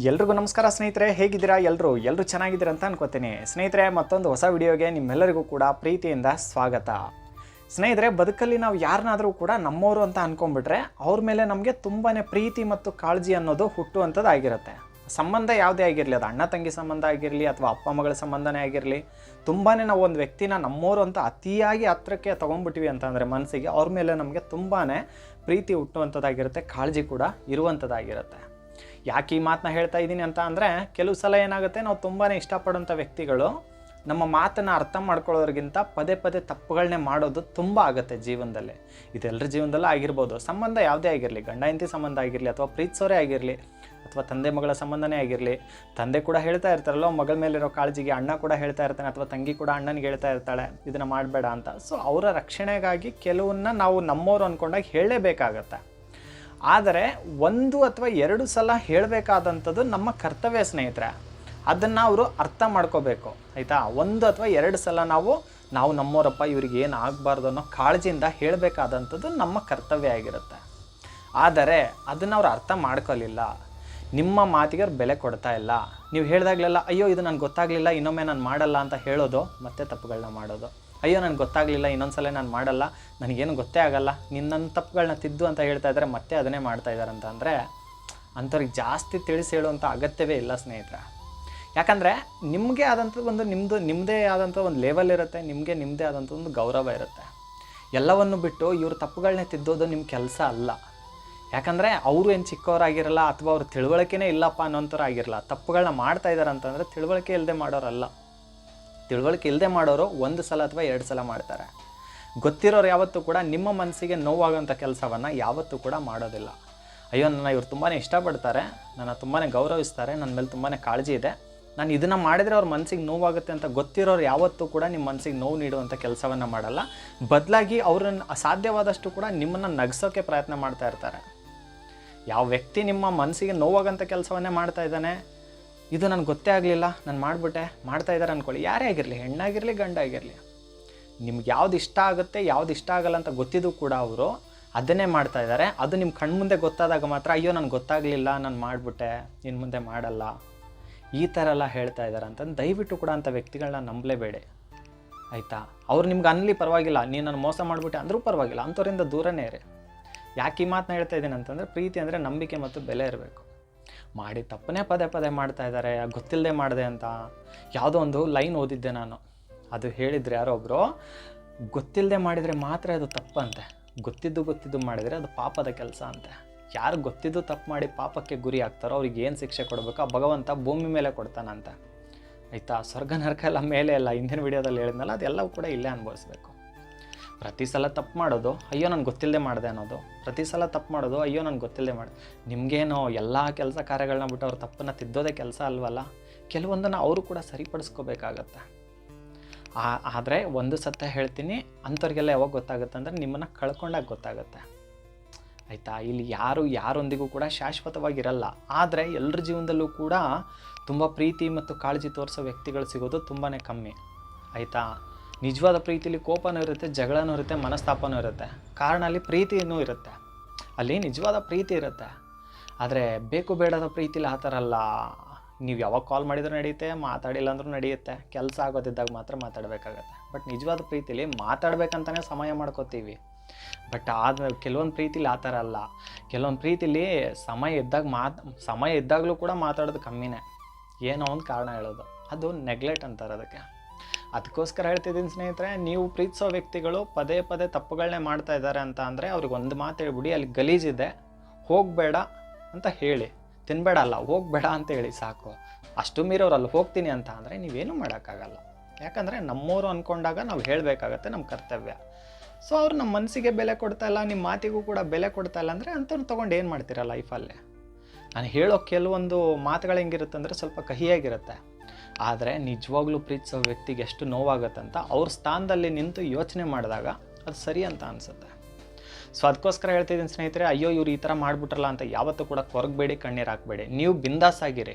ಎಲ್ರಿಗೂ ನಮಸ್ಕಾರ ಸ್ನೇಹಿತರೆ, ಹೇಗಿದ್ದೀರಾ? ಎಲ್ಲರೂ ಎಲ್ಲರೂ ಚೆನ್ನಾಗಿದ್ದೀರಾ ಅಂತ ಅನ್ಕೋತೀನಿ. ಸ್ನೇಹಿತರೆ, ಮತ್ತೊಂದು ಹೊಸ ವಿಡಿಯೋಗೆ ನಿಮ್ಮೆಲ್ಲರಿಗೂ ಕೂಡ ಪ್ರೀತಿಯಿಂದ ಸ್ವಾಗತ. ಸ್ನೇಹಿತರೆ, ಬದುಕಲ್ಲಿ ನಾವು ಯಾರನ್ನಾದರೂ ಕೂಡ ನಮ್ಮವರು ಅಂತ ಅಂದ್ಕೊಂಡ್ಬಿಟ್ರೆ ಅವ್ರ ಮೇಲೆ ನಮಗೆ ತುಂಬಾ ಪ್ರೀತಿ ಮತ್ತು ಕಾಳಜಿ ಅನ್ನೋದು ಹುಟ್ಟುವಂಥದ್ದು ಆಗಿರುತ್ತೆ. ಸಂಬಂಧ ಯಾವುದೇ ಆಗಿರಲಿ, ಅದು ಅಣ್ಣ, ತಂಗಿ ಸಂಬಂಧ ಆಗಿರಲಿ ಅಥವಾ ಅಪ್ಪ, ಮಗಳ ಸಂಬಂಧನೇ ಆಗಿರಲಿ ತುಂಬಾ ನಾವು ಒಂದು ವ್ಯಕ್ತಿನ ನಮ್ಮೋರು ಅಂತ ಅತಿಯಾಗಿ ಹತ್ರಕ್ಕೆ ತೊಗೊಂಡ್ಬಿಟ್ವಿ ಅಂತಂದರೆ ಮನಸ್ಸಿಗೆ ಅವ್ರ ಮೇಲೆ ನಮಗೆ ತುಂಬಾ ಪ್ರೀತಿ ಹುಟ್ಟುವಂಥದ್ದಾಗಿರುತ್ತೆ ಕಾಳಜಿ ಕೂಡ ಇರುವಂಥದ್ದಾಗಿರುತ್ತೆ ಯಾಕೆ ಈ ಮಾತನ್ನ ಹೇಳ್ತಾ ಇದ್ದೀನಿ ಅಂತ ಅಂದರೆ, ಕೆಲವು ಸಲ ಏನಾಗುತ್ತೆ, ನಾವು ತುಂಬಾ ಇಷ್ಟಪಡೋಂಥ ವ್ಯಕ್ತಿಗಳು ನಮ್ಮ ಮಾತನ್ನು ಅರ್ಥ ಮಾಡ್ಕೊಳ್ಳೋರಿಗಿಂತ ಪದೇ ಪದೇ ತಪ್ಪುಗಳನ್ನೇ ಮಾಡೋದು ತುಂಬ ಆಗುತ್ತೆ ಜೀವನದಲ್ಲಿ. ಇದೆಲ್ಲರ ಜೀವನದಲ್ಲೂ ಆಗಿರ್ಬೋದು. ಸಂಬಂಧ ಯಾವುದೇ ಆಗಿರಲಿ, ಗಂಡ ಹೆಂಡತಿ ಸಂಬಂಧ ಆಗಿರಲಿ, ಅಥವಾ ಪ್ರೀತಿಸೋರೇ ಆಗಿರಲಿ, ಅಥವಾ ತಂದೆ ಮಗಳ ಸಂಬಂಧನೇ ಆಗಿರಲಿ, ತಂದೆ ಕೂಡ ಹೇಳ್ತಾ ಇರ್ತಾರಲ್ಲ, ಮಗಳ ಮೇಲಿರೋ ಕಾಳಜಿಗೆ ಅಣ್ಣ ಕೂಡ ಹೇಳ್ತಾ ಇರ್ತಾನೆ, ಅಥವಾ ತಂಗಿ ಕೂಡ ಅಣ್ಣನಿಗೆ ಹೇಳ್ತಾ ಇರ್ತಾಳೆ, ಇದನ್ನು ಮಾಡಬೇಡ ಅಂತ. ಸೊ ಅವರ ರಕ್ಷಣೆಗಾಗಿ ಕೆಲವನ್ನ ನಾವು ನಮ್ಮವರು ಅಂದ್ಕೊಂಡಾಗ ಹೇಳಲೇಬೇಕಾಗತ್ತೆ. ಆದರೆ ಒಂದು ಅಥವಾ ಎರಡು ಸಲ ಹೇಳಬೇಕಾದಂಥದ್ದು ನಮ್ಮ ಕರ್ತವ್ಯ ಸ್ನೇಹಿತರೆ. ಅದನ್ನು ಅವರು ಅರ್ಥ ಮಾಡ್ಕೋಬೇಕು, ಆಯಿತಾ? ಒಂದು ಅಥವಾ ಎರಡು ಸಲ ನಾವು ನಾವು ನಮ್ಮೋರಪ್ಪ ಇವ್ರಿಗೆ ಏನು ಆಗಬಾರ್ದು ಅನ್ನೋ ಕಾಳಜಿಯಿಂದ ಹೇಳಬೇಕಾದಂಥದ್ದು ನಮ್ಮ ಕರ್ತವ್ಯ ಆಗಿರುತ್ತೆ. ಆದರೆ ಅದನ್ನು ಅವ್ರು ಅರ್ಥ ಮಾಡ್ಕೊಲಿಲ್ಲ. ನಿಮ್ಮ ಮಾತಿಗೆ ಬೆಲೆ ಕೊಡ್ತಾ ಇಲ್ಲ. ನೀವು ಹೇಳಿದಾಗಲೆಲ್ಲ, ಅಯ್ಯೋ, ಇದು ನನಗೆ ಗೊತ್ತಾಗಲಿಲ್ಲ, ಇನ್ನೊಮ್ಮೆ ನಾನು ಮಾಡಲ್ಲ ಅಂತ ಹೇಳೋದು ಮತ್ತೆ ತಪ್ಪುಗಳನ್ನ ಮಾಡೋದು. ಅಯ್ಯೋ, ನನಗೆ ಗೊತ್ತಾಗಲಿಲ್ಲ, ಇನ್ನೊಂದ್ಸಲ ನಾನು ಮಾಡಲ್ಲ, ನನಗೇನು ಗೊತ್ತೇ ಆಗಲ್ಲ ನನ್ನ ತಪ್ಪುಗಳನ್ನ ತಿದ್ದು ಅಂತ ಹೇಳ್ತಾ ಇದ್ದಾರೆ ಮತ್ತೆ ಅದನ್ನೇ ಮಾಡ್ತಾ ಇದ್ದಾರೆ ಅಂತ ಅಂದರೆ, ಅಂಥವ್ರಿಗೆ ಜಾಸ್ತಿ ತಿಳಿಸಿ ಹೇಳುವಂಥ ಅಗತ್ಯವೇ ಇಲ್ಲ, ಸ್ನೇಹಿತರೆ. ಯಾಕಂದರೆ ನಿಮಗೆ ಆದಂಥ ಒಂದು ನಿಮ್ಮದು ನಿಮ್ಮದೇ ಆದಂಥ ಒಂದು ಲೆವೆಲ್ ಇರುತ್ತೆ, ನಿಮಗೆ ನಿಮ್ಮದೇ ಆದಂಥ ಒಂದು ಗೌರವ ಇರುತ್ತೆ. ಎಲ್ಲವನ್ನು ಬಿಟ್ಟು ಇವ್ರ ತಪ್ಪುಗಳನ್ನೇ ತಿದ್ದೋದು ನಿಮ್ಮ ಕೆಲಸ ಅಲ್ಲ. ಯಾಕಂದರೆ ಅವರು ಏನು ಚಿಕ್ಕವರಾಗಿರಲ್ಲ ಅಥವಾ ಅವ್ರ ತಿಳುವಳಿಕೆನೇ ಇಲ್ಲಪ್ಪ ಅನ್ನೋಂಥವ್ರು ಆಗಿರಲ್ಲ ತಪ್ಪುಗಳನ್ನ ಮಾಡ್ತಾ ಇದ್ದಾರೆ ಅಂತಂದರೆ ತಿಳುವಳಿಕೆ ಇಲ್ಲದೆ ಮಾಡೋರಲ್ಲ. ತಿಳುವಳಿಕೆ ಇಲ್ಲದೆ ಮಾಡೋರು ಒಂದು ಸಲ ಅಥವಾ ಎರಡು ಸಲ ಮಾಡ್ತಾರೆ. ಗೊತ್ತಿರೋರು ಯಾವತ್ತೂ ಕೂಡ ನಿಮ್ಮ ಮನಸ್ಸಿಗೆ ನೋವಾಗೋಂಥ ಕೆಲಸವನ್ನು ಯಾವತ್ತೂ ಕೂಡ ಮಾಡೋದಿಲ್ಲ. ಅಯ್ಯೋ, ನನ್ನ ಇವ್ರು ತುಂಬಾ ಇಷ್ಟಪಡ್ತಾರೆ, ನನ್ನ ತುಂಬಾ ಗೌರವಿಸ್ತಾರೆ ನನ್ನ ಮೇಲೆ ತುಂಬಾ ಕಾಳಜಿ ಇದೆ. ನಾನು ಇದನ್ನು ಮಾಡಿದರೆ ಅವ್ರ ಮನಸ್ಸಿಗೆ ನೋವಾಗುತ್ತೆ ಅಂತ ಗೊತ್ತಿರೋರು ಯಾವತ್ತೂ ಕೂಡ ನಿಮ್ಮ ಮನಸ್ಸಿಗೆ ನೋವು ನೀಡುವಂಥ ಕೆಲಸವನ್ನು ಮಾಡಲ್ಲ. ಬದಲಾಗಿ ಅವ್ರನ್ನ ಸಾಧ್ಯವಾದಷ್ಟು ಕೂಡ ನಿಮ್ಮನ್ನು ನಗಿಸೋಕ್ಕೆ ಪ್ರಯತ್ನ ಮಾಡ್ತಾ ಇರ್ತಾರೆ. ಯಾವ ವ್ಯಕ್ತಿ ನಿಮ್ಮ ಮನಸ್ಸಿಗೆ ನೋವಾಗಂಥ ಕೆಲಸವನ್ನೇ ಮಾಡ್ತಾ ಇದ್ದಾನೆ? ಇದು ನನಗೆ ಗೊತ್ತೇ ಆಗಲಿಲ್ಲ. ನಾನು ಮಾಡಿಬಿಟ್ಟೆ. ಮಾಡ್ತಾ ಇದ್ದಾರೆ ಅಂದ್ಕೊಳ್ಳಿ ಯಾರೇ ಆಗಿರಲಿ, ಹೆಣ್ಣಾಗಿರಲಿ, ಗಂಡಾಗಿರಲಿ. ನಿಮ್ಗೆ ಯಾವ್ದು ಇಷ್ಟ ಆಗುತ್ತೆ, ಯಾವ್ದು ಇಷ್ಟ ಆಗಲ್ಲ ಅಂತ ಗೊತ್ತಿದ್ದು ಕೂಡ ಅವರು ಅದನ್ನೇ ಮಾಡ್ತಾ ಇದ್ದಾರೆ ಅದು ನಿಮ್ಮ ಕಣ್ಮುಂದೆ ಗೊತ್ತಾದಾಗ ಮಾತ್ರ, ಅಯ್ಯೋ, ನನಗೆ ಗೊತ್ತಾಗಲಿಲ್ಲ. ನಾನು ಮಾಡಿಬಿಟ್ಟೆ. ಇನ್ನು ಮುಂದೆ ಮಾಡಲ್ಲ. ಈ ಥರ ಎಲ್ಲ ಹೇಳ್ತಾ ಇದ್ದಾರೆ ಅಂತಂದು ದಯವಿಟ್ಟು ಕೂಡ ಅಂಥ ವ್ಯಕ್ತಿಗಳನ್ನ ನಂಬಲೇಬೇಡಿ. ಆಯಿತಾ? ಅವ್ರು ನಿಮ್ಗೆ ಅನ್ಲಿ ಪರವಾಗಿಲ್ಲ. ನೀನು ನಾನು ಮೋಸ ಮಾಡಿಬಿಟ್ಟೆ ಅಂದರೂ ಪರವಾಗಿಲ್ಲ. ಅಂಥವ್ರಿಂದ ದೂರನೇ ಇರಿ. ಯಾಕೆ ಈ ಮಾತನ್ನ ಹೇಳ್ತಾ ಇದ್ದೀನಿ ಅಂತಂದರೆ ಪ್ರೀತಿ ಅಂದರೆ ನಂಬಿಕೆ ಮತ್ತು ಬೆಲೆ ಇರಬೇಕು. ಮಾಡಿ ತಪ್ಪನೇ ಪದೇ ಪದೇ ಮಾಡ್ತಾ ಇದ್ದಾರೆ ಗೊತ್ತಿಲ್ಲದೆ ಮಾಡಿದೆ ಅಂತ ಯಾವುದೋ ಒಂದು ಲೈನ್ ಓದಿದ್ದೆ ನಾನು. ಅದು ಹೇಳಿದರೆ ಯಾರೋ ಒಬ್ಬರು ಗೊತ್ತಿಲ್ಲದೆ ಮಾಡಿದರೆ ಮಾತ್ರ ಅದು ತಪ್ಪಂತೆ ಗೊತ್ತಿದ್ದು ಗೊತ್ತಿದ್ದು ಮಾಡಿದರೆ ಅದು ಪಾಪದ ಕೆಲಸ ಅಂತೆ. ಯಾರು ಗೊತ್ತಿದ್ದು ತಪ್ಪು ಮಾಡಿ ಪಾಪಕ್ಕೆ ಗುರಿ ಆಗ್ತಾರೋ ಅವ್ರಿಗೆ ಏನು ಶಿಕ್ಷೆ ಕೊಡಬೇಕು? ಆ ಭಗವಂತ ಭೂಮಿ ಮೇಲೆ ಕೊಡ್ತಾನಂತೆ. ಆಯಿತಾ? ಸ್ವರ್ಗ ನರಕ ಎಲ್ಲ ಮೇಲೆ ಎಲ್ಲ ಹಿಂದಿನ ವಿಡಿಯೋದಲ್ಲಿ ಹೇಳಿದ್ನಲ್ಲ, ಅದೆಲ್ಲವೂ ಕೂಡ ಇಲ್ಲೇ ಅನುಭವಿಸ್ಬೇಕು. ಪ್ರತಿ ಸಲ ತಪ್ಪು ಮಾಡೋದು, ಅಯ್ಯೋ ನನಗೆ ಗೊತ್ತಿಲ್ಲದೆ ಮಾಡಿದೆ ಅನ್ನೋದು. ಪ್ರತಿ ಸಲ ತಪ್ಪು ಮಾಡೋದು, ಅಯ್ಯೋ ನನಗೆ ಗೊತ್ತಿಲ್ಲದೆ ಮಾಡಿ ನಿಮಗೇನು ಎಲ್ಲ ಕೆಲಸ ಕಾರ್ಯಗಳನ್ನ ಬಿಟ್ಟು ಅವ್ರ ತಪ್ಪನ್ನು ತಿದ್ದೋದೇ ಕೆಲಸ ಅಲ್ವಲ್ಲ? ಕೆಲವೊಂದನ್ನು ಅವರು ಕೂಡ ಸರಿಪಡಿಸ್ಕೋಬೇಕಾಗತ್ತೆ. ಆದರೆ ಒಂದು ಸತ್ಯ ಹೇಳ್ತೀನಿ, ಅಂಥವ್ರಿಗೆಲ್ಲ ಯಾವಾಗ ಗೊತ್ತಾಗುತ್ತೆ ಅಂದರೆ ನಿಮ್ಮನ್ನು ಕಳ್ಕೊಂಡಾಗ ಗೊತ್ತಾಗುತ್ತೆ. ಆಯಿತಾ? ಇಲ್ಲಿ ಯಾರು ಯಾರೊಂದಿಗೂ ಕೂಡ ಶಾಶ್ವತವಾಗಿರಲ್ಲ. ಆದರೆ ಎಲ್ಲರ ಜೀವನದಲ್ಲೂ ಕೂಡ ತುಂಬ ಪ್ರೀತಿ ಮತ್ತು ಕಾಳಜಿ ತೋರಿಸೋ ವ್ಯಕ್ತಿಗಳು ಸಿಗೋದು ತುಂಬಾ ಕಮ್ಮಿ. ಆಯಿತಾ? ನಿಜವಾದ ಪ್ರೀತಿಲಿ ಕೋಪನೂ ಇರುತ್ತೆ, ಜಗಳನೂ ಇರುತ್ತೆ, ಮನಸ್ತಾಪನೂ ಇರುತ್ತೆ. ಕಾರಣ ಅಲ್ಲಿ ಪ್ರೀತಿಯೂ ಇರುತ್ತೆ. ಅಲ್ಲಿ ನಿಜವಾದ ಪ್ರೀತಿ ಇರುತ್ತೆ. ಆದರೆ ಬೇಕು ಬೇಡದ ಪ್ರೀತಿಲಿ ಆ ಥರ ಅಲ್ಲ. ನೀವು ಯಾವಾಗ ಕಾಲ್ ಮಾಡಿದ್ರೂ ನಡೆಯುತ್ತೆ, ಮಾತಾಡಿಲ್ಲ ಅಂದ್ರೂ ನಡೆಯುತ್ತೆ. ಕೆಲಸ ಆಗೋದಿದ್ದಾಗ ಮಾತ್ರ ಮಾತಾಡಬೇಕಾಗತ್ತೆ. ಬಟ್ ನಿಜವಾದ ಪ್ರೀತಿಲಿ ಮಾತಾಡ್ಬೇಕಂತಲೇ ಸಮಯ ಮಾಡ್ಕೋತೀವಿ. ಬಟ್ ಆದ್ಮೇಲೆ ಕೆಲವೊಂದು ಪ್ರೀತಿಲಿ ಆ ಥರ ಅಲ್ಲ. ಕೆಲವೊಂದು ಪ್ರೀತಿಲಿ ಸಮಯ ಇದ್ದಾಗ ಮಾತು, ಸಮಯ ಇದ್ದಾಗಲೂ ಕೂಡ ಮಾತಾಡೋದು ಕಮ್ಮಿನೇ. ಏನೋ ಒಂದು ಕಾರಣ ಹೇಳೋದು. ಅದು ನೆಗ್ಲೆಕ್ಟ್ ಅಂತಾರೆ ಅದಕ್ಕೆ. ಅದಕ್ಕೋಸ್ಕರ ಹೇಳ್ತಿದ್ದೀನಿ ಸ್ನೇಹಿತರೆ, ನೀವು ಪ್ರೀತಿಸೋ ವ್ಯಕ್ತಿಗಳು ಪದೇ ಪದೇ ತಪ್ಪುಗಳನ್ನೇ ಮಾಡ್ತಾ ಇದ್ದಾರೆ ಅಂತ ಅಂದರೆ ಅವ್ರಿಗೆ ಒಂದು ಮಾತು ಹೇಳ್ಬಿಡಿ, ಅಲ್ಲಿ ಗಲೀಜಿದೆ ಹೋಗಬೇಡ ಅಂತ ಹೇಳಿ. ತಿನ್ಬೇಡ ಅಲ್ಲ, ಹೋಗಬೇಡ ಅಂತ ಹೇಳಿ ಸಾಕು. ಅಷ್ಟು ಮೀರೋರು ಅಲ್ಲಿ ಹೋಗ್ತೀನಿ ಅಂತ ಅಂದರೆ ನೀವೇನು ಮಾಡೋಕ್ಕಾಗಲ್ಲ. ಯಾಕಂದರೆ ನಮ್ಮೋರು ಅಂದ್ಕೊಂಡಾಗ ನಾವು ಹೇಳಬೇಕಾಗತ್ತೆ ನಮ್ಮ ಕರ್ತವ್ಯ. ಸೊ ಅವ್ರು ನಮ್ಮ ಮನಸ್ಸಿಗೆ ಬೆಲೆ ಕೊಡ್ತಾ ಇಲ್ಲ ನಿಮ್ಮ ಮಾತಿಗೂ ಕೂಡ ಬೆಲೆ ಕೊಡ್ತಾ ಇಲ್ಲ ಅಂದರೆ ಅಂಥವ್ರು ತೊಗೊಂಡು ಏನು ಮಾಡ್ತೀರಾ ಲೈಫಲ್ಲಿ ನಾನು ಹೇಳೋ ಕೆಲವೊಂದು ಮಾತುಗಳು ಹೆಂಗಿರುತ್ತೆ ಅಂದರೆ ಸ್ವಲ್ಪ ಕಹಿಯಾಗಿರುತ್ತೆ. ಆದರೆ ನಿಜವಾಗ್ಲೂ ಪ್ರೀತಿಸೋ ವ್ಯಕ್ತಿಗೆ ಎಷ್ಟು ನೋವಾಗುತ್ತಂತ ಅವ್ರ ಸ್ಥಾನದಲ್ಲಿ ನಿಂತು ಯೋಚನೆ ಮಾಡಿದಾಗ ಅದು ಸರಿ ಅಂತ ಅನಿಸುತ್ತೆ. ಸೊ ಅದಕ್ಕೋಸ್ಕರ ಹೇಳ್ತಿದ್ದೀನಿ ಸ್ನೇಹಿತರೆ, ಅಯ್ಯೋ ಇವ್ರು ಈ ಥರ ಮಾಡಿಬಿಟ್ರಲ್ಲ ಅಂತ ಯಾವತ್ತೂ ಕೂಡ ಕೊರಗಬೇಡಿ, ಕಣ್ಣೀರು ಹಾಕಬೇಡಿ. ನೀವು ಬಿಂದಾಸ್ ಆಗಿರಿ.